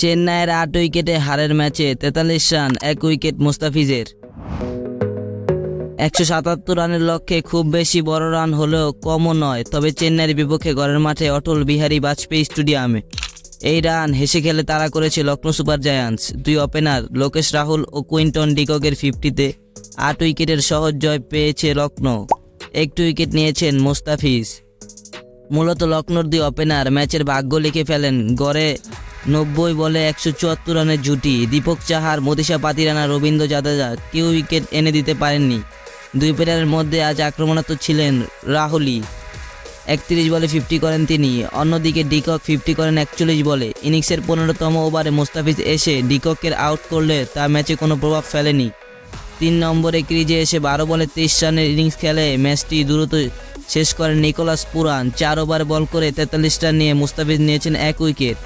চেন্নাইয়ের আট উইকেটে হারের ম্যাচে তেতাল্লিশ রান, এক উইকেট মুস্তাফিজের। একশো সাতাত্তর রানের লক্ষ্যে খুব বেশি বড় রান হলেও কমও নয়, তবে চেন্নাইয়ের বিপক্ষে ঘরের মাঠে অটল বিহারী বাজপেয়ী স্টেডিয়ামে। এই রান হেসে খেলে তারা করেছে লখনৌ সুপার জায়ান্টস। দুই ওপেনার লোকেশ রাহুল ও কুইন্টন ডিককের ফিফটিতে আট উইকেটের সহজ জয় পেয়েছে লখনৌ একটি উইকেট নিয়েছেন মোস্তাফিজ। মূলত লখনৌর দুই ওপেনার ম্যাচের ভাগ্য লিখে ফেলেন গড়ে নব্বই বলে একশো চুয়াত্তর রানের জুটি। দীপক চাহার মতিশা পাতিরানা, রবীন্দ্র জাদেজা কেউ উইকেট এনে দিতে পারেননি। দুই প্লেয়ারের মধ্যে আজ আক্রমণাত্মক ছিলেন রাহুলই। একত্রিশ বলে ফিফটি করেন তিনি। অন্যদিকে ডিকক ফিফটি করেন একচল্লিশ বলে। ইনিংসের পনেরোতম ওভারে মোস্তাফিজ এসে ডিককের আউট করলে তা ম্যাচে কোনো প্রভাব ফেলেনি। তিন নম্বরে ক্রিজে এসে বারো বলে তেইশ রানের ইনিংস খেলে ম্যাচটি দ্রুত শেষ করেন নিকোলাস পুরান। চার ওভার বল করে তেতাল্লিশ রান নিয়ে মুস্তাফিজ নিয়েছেন এক উইকেট।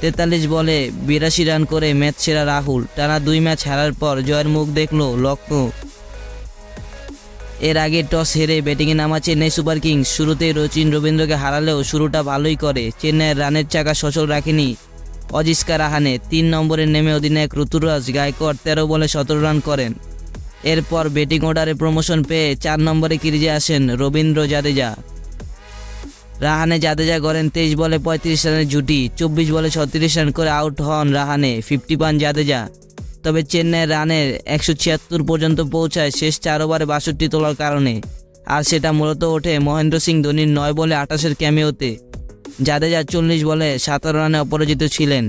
তেতাল্লিশ বলে বিরাশি রান করে ম্যাচ সেরা রাহুল। টানা দুই ম্যাচ হারার পর জয়ের মুখ দেখল লখনৌ এর আগে টস হেরে ব্যাটিংয়ে নামা চেন্নাই সুপার কিংস। শুরুতেই রচিন রবীন্দ্রকে হারালেও শুরুটা ভালোই করে। চেন্নাইয়ের রানের চাকা সচল রাখেনি অজিস্কা রাহানে তিন নম্বরে নেমে অধিনায়ক ঋতুরাজ গায়কর তেরো বলে সতেরো রান করেন। এরপর ব্যাটিং অর্ডারে প্রমোশন পেয়ে চার নম্বরে ক্রিজে আসেন রবীন্দ্র জাদেজা। রাহানে জাদেজা করেন তেইশ বলে পঁয়ত্রিশ রানের জুটি, চব্বিশ বলে ছত্রিশ রান করে আউট হন রাহানে, ফিফটি পান জাদেজা। তবে চেন্নাই রানের একশো ছিয়াত্তর পর্যন্ত পৌঁছায় শেষ চার ওভারে বাষট্টি তোলার কারণে। আর সেটা মূলত ওঠে মহেন্দ্র সিং ধোনির নয় বলে আঠাশের ক্যামিওতে। জাদেজা চল্লিশ বলে সাতারো রানে অপরাজিত ছিলেন।